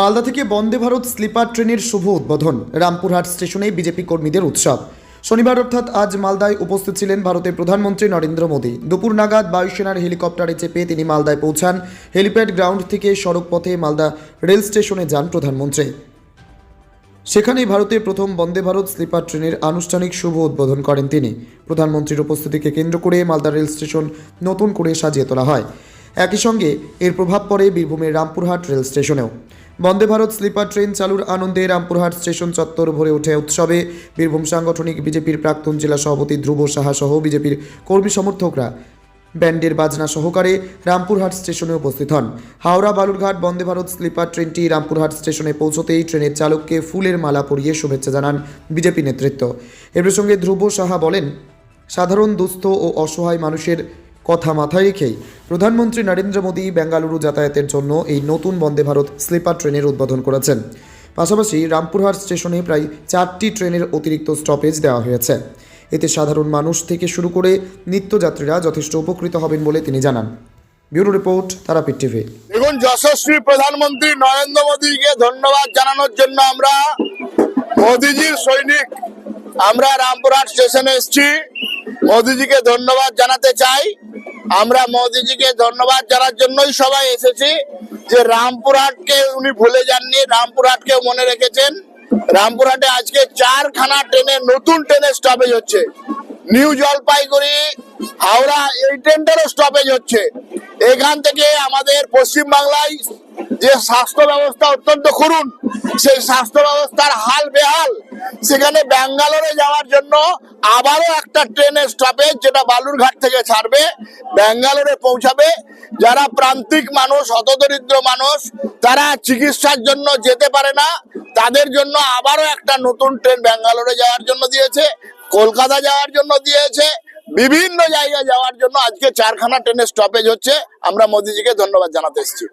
মালদা থেকে বন্দে ভারত স্লিপার ট্রেনের শুভ উদ্বোধন। রামপুরহাট স্টেশনে বিজেপি কর্মীদের উৎসব। শনিবার অর্থাৎ আজ মালদায় উপস্থিত ছিলেন ভারতের প্রধানমন্ত্রী নরেন্দ্র মোদী। দুপুর নাগাদ বায়ুসেনার হেলিকপ্টারে চেপে তিনি মালদায় পৌঁছান। হেলিপ্যাড গ্রাউন্ড থেকে সড়ক পথে মালদা রেল স্টেশনে যান প্রধানমন্ত্রী। সেখানেই ভারতের প্রথম বন্দে ভারত স্লিপার ট্রেনের আনুষ্ঠানিক শুভ উদ্বোধন করেন তিনি। প্রধানমন্ত্রীর উপস্থিতিকে কেন্দ্র করে মালদা রেল স্টেশন নতুন করে সাজিয়ে তোলা হয়। একই সঙ্গে এর প্রভাব পড়ে বীরভূমের রামপুরহাট রেল স্টেশনেও। বন্দে ভারত স্লিপার ট্রেন চালুর আনন্দে রামপুরহাট স্টেশন চত্বর ভরে ওঠে উৎসবে। বীরভূম সাংগঠনিক বিজেপির প্রাক্তন জেলা সভাপতি ধ্রুব সাহা সহ বিজেপির কর্মী সমর্থকরা ব্যান্ডের বাজনা সহকারে রামপুরহাট স্টেশনে উপস্থিত হন। হাওড়া বালুরঘাট বন্দে ভারত স্লিপার ট্রেনটি রামপুরহাট স্টেশনে পৌঁছতেই ট্রেনের চালককে ফুলের মালা পরিয়ে শুভেচ্ছা জানান বিজেপি নেতৃত্ব। এ প্রসঙ্গে ধ্রুব সাহা বলেন, সাধারণ দুস্থ ও অসহায় মানুষের কথা মাথায় রেখেই প্রধানমন্ত্রী নরেন্দ্র মোদী বেঙ্গালুরু যাতায়াতের জন্য এই নতুন বন্দে ভারত স্লিপার ট্রেনের উদ্বোধন করেছেন। পাশাপাশি রামপুরহাট স্টেশনে প্রায় চারটি ট্রেনের অতিরিক্ত স্টপেজ দেওয়া হয়েছে। এতে সাধারণ মানুষ থেকে শুরু করে নিত্যযাত্রীরা যথেষ্ট উপকৃত হবেন বলে তিনি জানান। Bureau report, Tarapith TV. দেখুন, যশস্বী প্রধানমন্ত্রী নরেন্দ্র মোদীকে ধন্যবাদ জানানোর জন্য আমরা মোদিজির সৈনিক, আমরা রামপুরহাট স্টেশনে এসেছি। মোদিজিকে ধন্যবাদ জানাতে চাই। আমরা মোদিজিকে ধন্যবাদ জানার জন্যই সবাই এসেছি যে রামপুরহাটকে উনি ভুলে যাননি রামপুরহাটকে মনে রেখেছেন। রামপুরহাটে আজকে চারখানা ট্রেনে নতুন ট্রেনের স্টপেজ হচ্ছে। নিউ জলপাইগুড়ি, হাওড়া, এই ট্রেনটারও স্টপেজ হচ্ছে। এখান থেকে আমাদের পশ্চিম বাংলায় যে স্বাস্থ্য ব্যবস্থা অত্যন্ত করুন, সেই স্বাস্থ্য ব্যবস্থার হাল বেহাল সেখানে ব্যাঙ্গালোরে যাওয়ার জন্য আবারও একটা ট্রেনের স্টপেজ যেটা বালুরঘাট থেকে ছাড়বে, ব্যাঙ্গালোরে পৌঁছাবে। যারা প্রান্তিক মানুষ হতদরিদ্র মানুষ, তারা চিকিৎসার জন্য যেতে পারে না। তাদের জন্য আবারও একটা নতুন ট্রেন ব্যাঙ্গালোরে যাওয়ার জন্য দিয়েছে, কলকাতা যাওয়ার জন্য দিয়েছে, বিভিন্ন জায়গায় যাওয়ার জন্য আজকে চারখানা ট্রেনের স্টপেজ হচ্ছে। আমরা মোদিজিকে ধন্যবাদ জানাতে এসেছি।